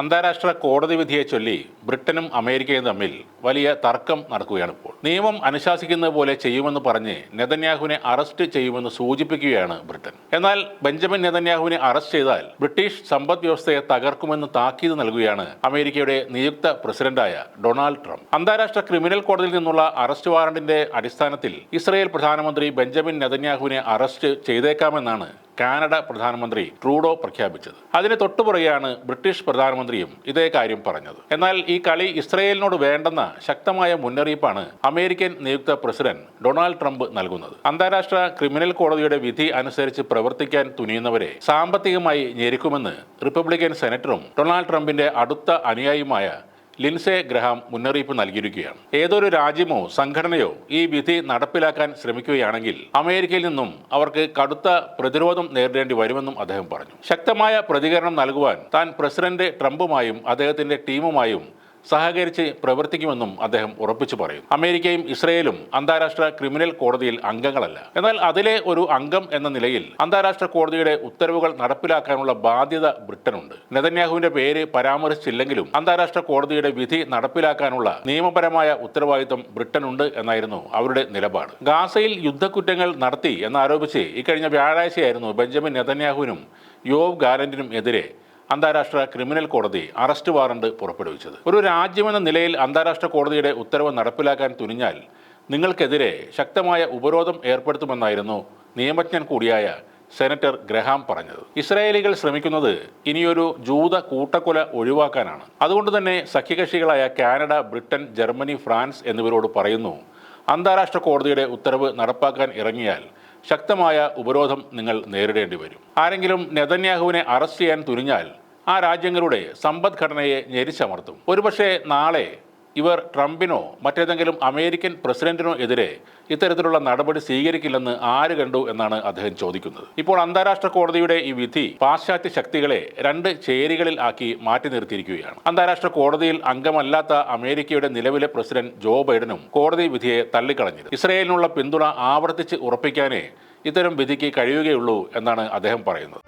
അന്താരാഷ്ട്ര കോടതി വിധിയെ ചൊല്ലി ബ്രിട്ടനും അമേരിക്കയും തമ്മിൽ വലിയ തർക്കം നടക്കുകയാണ് ഇപ്പോൾ. നിയമം അനുശാസിക്കുന്നത് പോലെ ചെയ്യുമെന്ന് പറഞ്ഞ് നെതന്യാഹുവിനെ അറസ്റ്റ് ചെയ്യുമെന്ന് സൂചിപ്പിക്കുകയാണ് ബ്രിട്ടൻ. എന്നാൽ ബെഞ്ചമിൻ നെതന്യാഹുവിനെ അറസ്റ്റ് ചെയ്താൽ ബ്രിട്ടീഷ് സമ്പദ് വ്യവസ്ഥയെ തകർക്കുമെന്ന് താക്കീത് നൽകുകയാണ് അമേരിക്കയുടെ നിയുക്ത പ്രസിഡന്റായ ഡൊണാൾഡ് ട്രംപ്. അന്താരാഷ്ട്ര ക്രിമിനൽ കോടതിയിൽ നിന്നുള്ള അറസ്റ്റ് വാറണ്ടിന്റെ അടിസ്ഥാനത്തിൽ ഇസ്രയേൽ പ്രധാനമന്ത്രി ബെഞ്ചമിൻ നെതന്യാഹുവിനെ അറസ്റ്റ് ചെയ്തേക്കാമെന്നാണ് കാനഡ പ്രധാനമന്ത്രി ട്രൂഡോ പ്രഖ്യാപിച്ചത്. അതിന് തൊട്ടുപുറകെയാണ് ബ്രിട്ടീഷ് പ്രധാനമന്ത്രിയും ഇതേ കാര്യം പറഞ്ഞത്. എന്നാൽ ഈ കളി ഇസ്രയേലിനോട് വേണ്ടെന്ന ശക്തമായ മുന്നറിയിപ്പാണ് അമേരിക്കൻ നിയുക്ത പ്രസിഡന്റ് ഡൊണാൾഡ് ട്രംപ് നൽകുന്നത്. അന്താരാഷ്ട്ര ക്രിമിനൽ കോടതിയുടെ വിധി അനുസരിച്ച് പ്രവർത്തിക്കാൻ തുനിയുന്നവരെ സാമ്പത്തികമായി ഞെരുക്കുമെന്ന് റിപ്പബ്ലിക്കൻ സെനറ്ററും ഡൊണാൾഡ് ട്രംപിന്റെ അടുത്ത അനുയായിയുമായ ലിൻസെ ഗ്രഹാം മുന്നറിയിപ്പ് നൽകിയിരിക്കുകയാണ്. ഏതൊരു രാജ്യമോ സംഘടനയോ ഈ വിധി നടപ്പിലാക്കാൻ ശ്രമിക്കുകയാണെങ്കിൽ അമേരിക്കയിൽ നിന്നും അവർക്ക് കടുത്ത പ്രതിരോധം നേരിടേണ്ടി വരുമെന്നും അദ്ദേഹം പറഞ്ഞു. ശക്തമായ പ്രതികരണം നൽകുവാൻ താൻ പ്രസിഡന്റ് ട്രംപുമായും അദ്ദേഹത്തിന്റെ ടീമുമായും സഹകരിച്ച് പ്രവർത്തിക്കുമെന്നും അദ്ദേഹം ഉറപ്പിച്ചു പറയും. അമേരിക്കയും ഇസ്രയേലും അന്താരാഷ്ട്ര ക്രിമിനൽ കോടതിയിൽ അംഗങ്ങളല്ല. എന്നാൽ അതിലെ ഒരു അംഗം എന്ന നിലയിൽ അന്താരാഷ്ട്ര കോടതിയുടെ ഉത്തരവുകൾ നടപ്പിലാക്കാനുള്ള ബാധ്യത ബ്രിട്ടനുണ്ട്. നെതന്യാഹുവിന്റെ പേര് പരാമർശിച്ചില്ലെങ്കിലും അന്താരാഷ്ട്ര കോടതിയുടെ വിധി നടപ്പിലാക്കാനുള്ള നിയമപരമായ ഉത്തരവാദിത്തം ബ്രിട്ടനുണ്ട് എന്നായിരുന്നു അവരുടെ നിലപാട്. ഗാസയിൽ യുദ്ധക്കുറ്റങ്ങൾ നടത്തി എന്നാരോപിച്ച് ഇക്കഴിഞ്ഞ വ്യാഴാഴ്ചയായിരുന്നു ബെഞ്ചമിൻ നെതന്യാഹുവിനും യോവ് ഗാലന്റിനും എതിരെ അന്താരാഷ്ട്ര ക്രിമിനൽ കോടതി അറസ്റ്റ് വാറണ്ട് പുറപ്പെടുവിച്ചത്. ഒരു രാജ്യമെന്ന നിലയിൽ അന്താരാഷ്ട്ര കോടതിയുടെ ഉത്തരവ് നടപ്പിലാക്കാൻ തുനിഞ്ഞാൽ നിങ്ങൾക്കെതിരെ ശക്തമായ ഉപരോധം ഏർപ്പെടുത്തുമെന്നായിരുന്നു നിയമജ്ഞൻ കൂടിയായ സെനറ്റർ ഗ്രഹാം പറഞ്ഞത്. ഇസ്രായേലികൾ ശ്രമിക്കുന്നത് ഇനിയൊരു ജൂത കൂട്ടക്കൊല ഒഴിവാക്കാനാണ്. അതുകൊണ്ട് തന്നെ സഖ്യകക്ഷികളായ കാനഡ ബ്രിട്ടൻ ജർമ്മനി ഫ്രാൻസ് എന്നിവരോട് പറയുന്നു അന്താരാഷ്ട്ര കോടതിയുടെ ഉത്തരവ് നടപ്പാക്കാൻ ഇറങ്ങിയാൽ ശക്തമായ ഉപരോധം നിങ്ങൾ നേരിടേണ്ടി വരും. ആരെങ്കിലും നെതന്യാഹുവിനെ അറസ്റ്റ് ചെയ്യാൻ തുനിഞ്ഞാൽ ആ രാജ്യങ്ങളുടെ സമ്പദ്ഘടനയെ ഞെരിച്ചമർത്തും. ഒരുപക്ഷെ നാളെ ഇവർ ട്രംപിനോ മറ്റേതെങ്കിലും അമേരിക്കൻ പ്രസിഡന്റിനോ എതിരെ ഇത്തരത്തിലുള്ള നടപടി സ്വീകരിക്കില്ലെന്ന് ആര് കണ്ടു എന്നാണ് അദ്ദേഹം ചോദിക്കുന്നത്. ഇപ്പോൾ അന്താരാഷ്ട്ര കോടതിയുടെ ഈ വിധി പാശ്ചാത്യ ശക്തികളെ രണ്ട് ചേരികളിൽ ആക്കി മാറ്റി നിർത്തിയിരിക്കുകയാണ്. അന്താരാഷ്ട്ര കോടതിയിൽ അംഗമല്ലാത്ത അമേരിക്കയുടെ നിലവിലെ പ്രസിഡന്റ് ജോ ബൈഡനും കോടതി വിധിയെ തള്ളിക്കളഞ്ഞത് ഇസ്രയേലിനുള്ള പിന്തുണ ആവർത്തിച്ച് ഉറപ്പിക്കാനേ ഇത്തരം വിധിക്ക് കഴിയുകയുള്ളൂ എന്നാണ് അദ്ദേഹം പറയുന്നത്.